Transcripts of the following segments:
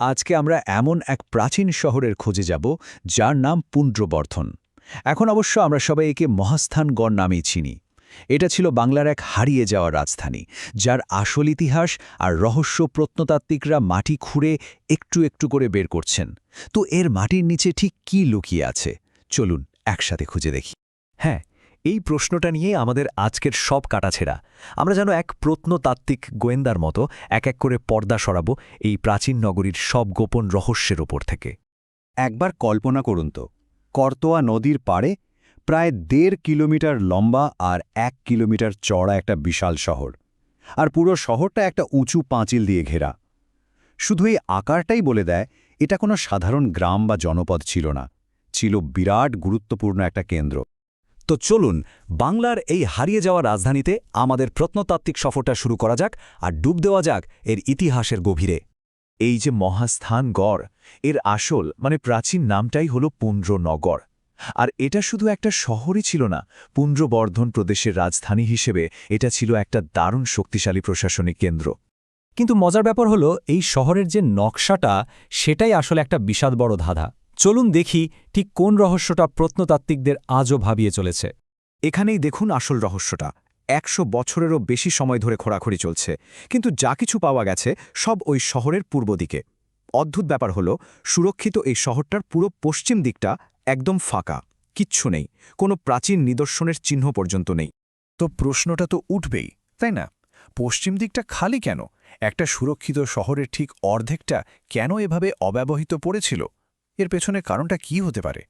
আজকে আমরা এমন এক প্রাচীন শহরের খোঁজে যাব, যার নাম পুণ্ড্রবর্ধন এখন অবশ্য আমরা সবাই একে মহাস্থানগড় নামেই চিনি। এটা ছিল বাংলার এক হারিয়ে যাওয়া রাজধানী, যার আসল ইতিহাস আর রহস্য প্রত্নতাত্ত্বিকরা মাটি খুঁড়ে একটু একটু করে বের করছেন। তো এর মাটির নিচে ঠিক কি লুকিয়ে আছে? চলুন একসাথে খুঁজে দেখি। হ্যাঁ এই প্রশ্নটা নিয়ে আমাদের আজকের সব কাটাছেড়া আমরা যেন এক প্রত্নতাত্ত্বিক গোয়েন্দার মতো এক এক করে পর্দা সরাবো এই প্রাচীন নগরীর সব গোপন রহস্যের ওপর থেকে। একবার কল্পনা করুন তো, করতোয়া নদীর পাড়ে প্রায় দেড় কিলোমিটার লম্বা আর এক কিলোমিটার চড়া একটা বিশাল শহর, আর পুরো শহরটা একটা উঁচু পাঁচিল দিয়ে ঘেরা। শুধু এই আকারটাই বলে দেয়, এটা কোনো সাধারণ গ্রাম বা জনপদ ছিল না, ছিল বিরাট গুরুত্বপূর্ণ একটা কেন্দ্র। তো চলুন বাংলার এই হারিয়ে যাওয়া রাজধানীতে আমাদের প্রত্নতাত্ত্বিক সফরটা শুরু করা যাক আর ডুব দেওয়া যাক এর ইতিহাসের গভীরে। এই যে মহাস্থান গড়, এর আসল মানে প্রাচীন নামটাই হল পুণ্ড্রনগর আর এটা শুধু একটা শহরই ছিল না পুণ্ড্রবর্ধন প্রদেশের রাজধানী হিসেবে এটা ছিল একটা দারুণ শক্তিশালী প্রশাসনিক কেন্দ্র। কিন্তু মজার ব্যাপার হলো, এই শহরের যে নকশাটা, সেটাই আসলে একটা বিষাদ বড় ধাঁধা। চলুন দেখি ঠিক কোন রহস্যটা প্রত্নতাত্ত্বিকদের আজও ভাবিয়ে চলেছে। এখানেই দেখুন আসল রহস্যটা। একশো বছরেরও বেশি সময় ধরে খোঁড়াখড়ি চলছে, কিন্তু যা কিছু পাওয়া গেছে সব ওই শহরের পূর্ব দিকে। অদ্ভুত ব্যাপার হলো, সুরক্ষিত এই শহরটার পুরো পশ্চিম দিকটা একদম ফাঁকা, কিচ্ছু নেই, কোনো প্রাচীন নিদর্শনের চিহ্ন পর্যন্ত নেই। তো প্রশ্নটা তো উঠবেই, তাই না? পশ্চিম দিকটা খালি কেন? একটা সুরক্ষিত শহরের ঠিক অর্ধেকটা কেন এভাবে অব্যবহৃত পড়েছিল? এর পেছনে কারণটা কি হতে পারে?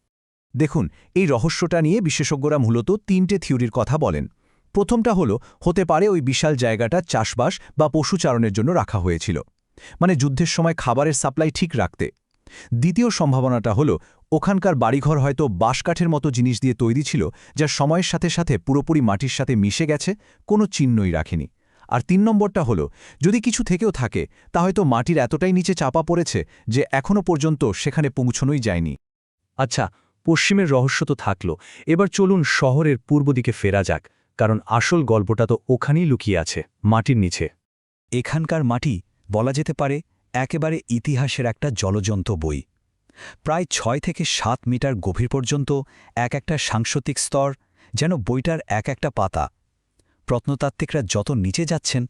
দেখুন, এই রহস্যটা নিয়ে বিশেষজ্ঞরা মূলত তিনটে থিওরির কথা বলেন। প্রথমটা হলো, হতে পারে ওই বিশাল জায়গাটা চাষবাস বা পশুচারণের জন্য রাখা হয়েছিল। মানে যুদ্ধের সময় খাবারের সাপ্লাই ঠিক রাখতে। দ্বিতীয় সম্ভাবনাটা হলো, ওখানকার বাড়িঘর হয়তো বাঁশকাঠের মতো জিনিস দিয়ে তৈরি ছিল, যা সময়ের সাথে সাথে পুরোপুরি মাটির সাথে মিশে গেছে, কোনো চিহ্নই রাখেনি। আর তিন নম্বরটা হলো, যদি কিছু থেকেও থাকে, তা হয়তো মাটির এতটাই নিচে চাপা পড়েছে যে এখনও পর্যন্ত সেখানে পৌঁছনোই যায়নি। আচ্ছা পশ্চিমের রহস্য তো থাকল, এবার চলুন শহরের পূর্ব দিকে ফেরা যাক, কারণ আসল গল্পটা তো ওখানেই লুকিয়ে আছে, মাটির নিচে। এখানকার মাটি, বলা যেতে পারে, একেবারে ইতিহাসের একটা জলজন্ত বই। প্রায় ছয় থেকে সাত মিটার গভীর পর্যন্ত এক একটা সাংস্কৃতিক স্তর, যেন বইটার এক একটা পাতা প্রত্নতাত্ত্বিকরা যত নিচে যাচ্ছেন,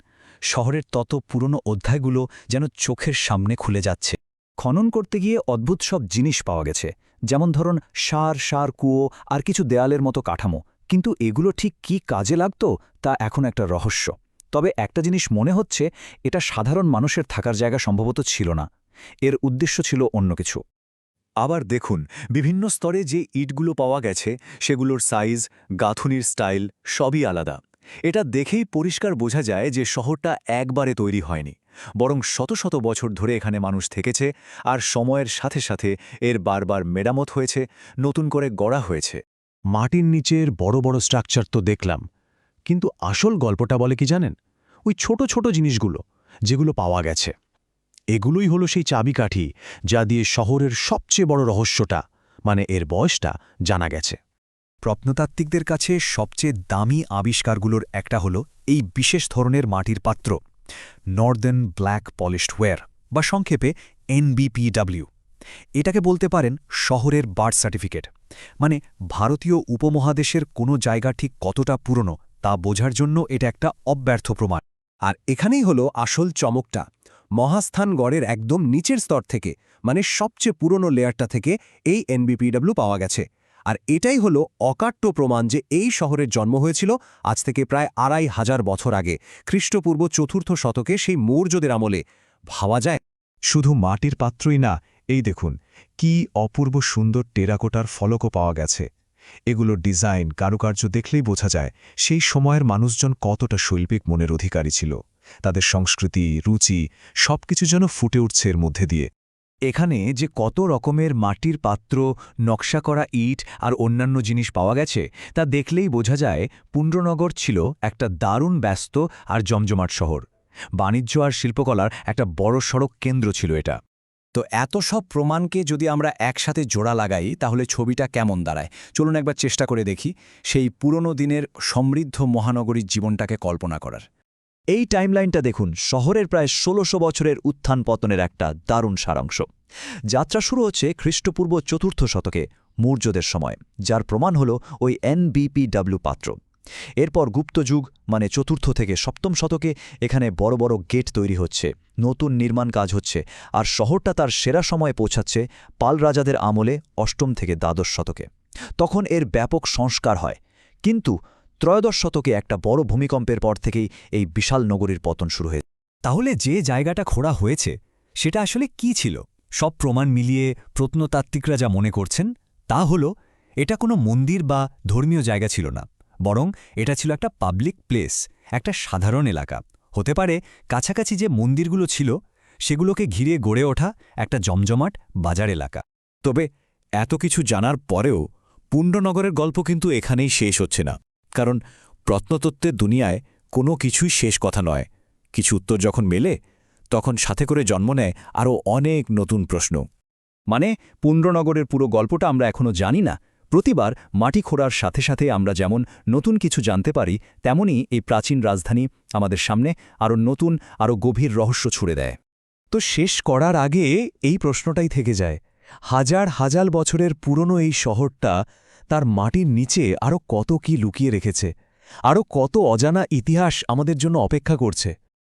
শহরের তত পুরনো অধ্যায়গুলো যেন চোখের সামনে খুলে যাচ্ছে। খনন করতে গিয়ে অদ্ভুত সব জিনিস পাওয়া গেছে, যেমন ধরুন সার সার কুয়ো আর কিছু দেয়ালের মতো কাঠামো। কিন্তু এগুলো ঠিক কি কাজে লাগত, তা এখন একটা রহস্য। তবে একটা জিনিস মনে হচ্ছে, এটা সাধারণ মানুষের থাকার জায়গা সম্ভবত ছিল না। এর উদ্দেশ্য ছিল অন্য কিছু। আবার দেখুন, বিভিন্ন স্তরে যে ইটগুলো পাওয়া গেছে, সেগুলোর সাইজ, গাঁথুনির স্টাইল সবই আলাদা। এটা দেখেই পরিষ্কার বোঝা যায় যে শহরটা একবারে তৈরি হয়নি, বরং শত শত বছর ধরে এখানে মানুষ থেকেছে আর সময়ের সাথে সাথে এর বারবার মেরামত হয়েছে, নতুন করে গড়া হয়েছে। মাটির নিচের বড় বড় স্ট্রাকচার তো দেখলাম, কিন্তু আসল গল্পটা বলে কি জানেন? ওই ছোট ছোট জিনিসগুলো, যেগুলো পাওয়া গেছে। এগুলোই হলো সেই চাবিকাঠি যা দিয়ে শহরের সবচেয়ে বড় রহস্যটা মানে এর বয়সটা, জানা গেছে। প্রত্নতাত্ত্বিকদের কাছে সবচেয়ে দামি আবিষ্কারগুলোর একটা হলো এই বিশেষ ধরনের মাটির পাত্র নর্দার্ন ব্ল্যাক পলিশড ওয়্যার বা সংক্ষেপে এনবিপিডাব্লিউ এটাকে বলতে পারেন শহরের বার্থ সার্টিফিকেট মানে ভারতীয় উপমহাদেশের কোনো জায়গা ঠিক কতটা পুরনো তা বোঝার জন্য এটা একটা অব্যর্থ প্রমাণ। আর এখানেই হলো আসল চমকটা, মহাস্থান গড়ের একদম নিচের স্তর থেকে মানে সবচেয়ে পুরনো লেয়ারটা থেকে এই এনবিপিডব্লিউ পাওয়া গেছে। আর এটাই হলো অকাট্য প্রমাণ যে এই শহরের জন্ম হয়েছিল আজ থেকে প্রায় আড়াই হাজার বছর আগে। খ্রিস্টপূর্ব চতুর্থ শতকে সেই মৌর্যদের আমলে। ভাবা যায়, শুধু মাটির পাত্রই না, এই দেখুন, কি অপূর্ব সুন্দর টেরাকোটার ফলকও পাওয়া গেছে। এগুলোর ডিজাইন, কারুকার্য দেখলেই বোঝা যায় সেই সময়ের মানুষজন কতটা শৈল্পিক মনের অধিকারী ছিল। তাদের সংস্কৃতি, রুচি, সবকিছু যেন ফুটে উঠছে এর মধ্যে দিয়ে। এখানে যে কত রকমের মাটির পাত্র, নকশা করা ইট আর অন্যান্য জিনিস পাওয়া গেছে, তা দেখলেই বোঝা যায় পুণ্ড্রনগর ছিল একটা দারুণ ব্যস্ত আর জমজমাট শহর। বাণিজ্য আর শিল্পকলার একটা বড় সড়ক কেন্দ্র ছিল এটা। তো এত সব প্রমাণকে যদি আমরা একসাথে জোড়া লাগাই, তাহলে ছবিটা কেমন দাঁড়ায়? চলুন একবার চেষ্টা করে দেখি সেই পুরনো দিনের সমৃদ্ধ মহানগরীর জীবনটাকে কল্পনা করার। এই টাইমলাইনটা দেখুন, শহরের প্রায় ষোলোশো বছরের উত্থান পতনের একটা দারুণ সারাংশ। যাত্রা শুরু হচ্ছে খ্রিস্টপূর্ব চতুর্থ শতকে, মৌর্যদের সময়, যার প্রমাণ হল ওই এনবিপিডব্লিউ পাত্র। এরপর গুপ্তযুগ মানে চতুর্থ থেকে সপ্তম শতকে, এখানে বড় বড় গেট তৈরি হচ্ছে, নতুন নির্মাণ কাজ হচ্ছে, আর শহরটা তার সেরা সময়ে পৌঁছাচ্ছে পাল রাজাদের আমলে অষ্টম থেকে দ্বাদশ শতকে। তখন এর ব্যাপক সংস্কার হয়। কিন্তু ত্রয়োদশ শতকে একটা বড় ভূমিকম্পের পর থেকেই এই বিশাল নগরীর পতন শুরু হয়েছে। তাহলে যে জায়গাটা খোঁড়া হয়েছে, সেটা আসলে কি ছিল? সব প্রমাণ মিলিয়ে প্রত্নতাত্ত্বিকরা যা মনে করছেন, তা হল, এটা কোনো মন্দির বা ধর্মীয় জায়গা ছিল না, বরং এটা ছিল একটা পাবলিক প্লেস, একটা সাধারণ এলাকা। হতে পারে কাছাকাছি যে মন্দিরগুলো ছিল, সেগুলোকে ঘিরে গড়ে ওঠা একটা জমজমাট বাজার এলাকা। তবে এত কিছু জানার পরেও পুণ্ডনগরের গল্প কিন্তু এখানেই শেষ হচ্ছে না। কারণ প্রত্নতত্ত্বের দুনিয়ায় কোনো কিছুই শেষ কথা নয়। কিছু উত্তর যখন মেলে, তখন সাথে করে জন্ম নেয় আরও অনেক নতুন প্রশ্ন। মানে পুণ্ড্রনগরের পুরো গল্পটা আমরা এখনও জানি না। প্রতিবার মাটি খোঁড়ার সাথে সাথে আমরা যেমন নতুন কিছু জানতে পারি, তেমনি এই প্রাচীন রাজধানী আমাদের সামনে আরও নতুন, আরও গভীর রহস্য ছুড়ে দেয়। তো শেষ করার আগে এই প্রশ্নটাই থেকে যায়। হাজার হাজার বছরের পুরনো এই শহরটা তার মাটির নিচে আরও কত কি লুকিয়ে রেখেছে আরও কত অজানা ইতিহাস আমাদের জন্য অপেক্ষা করছে।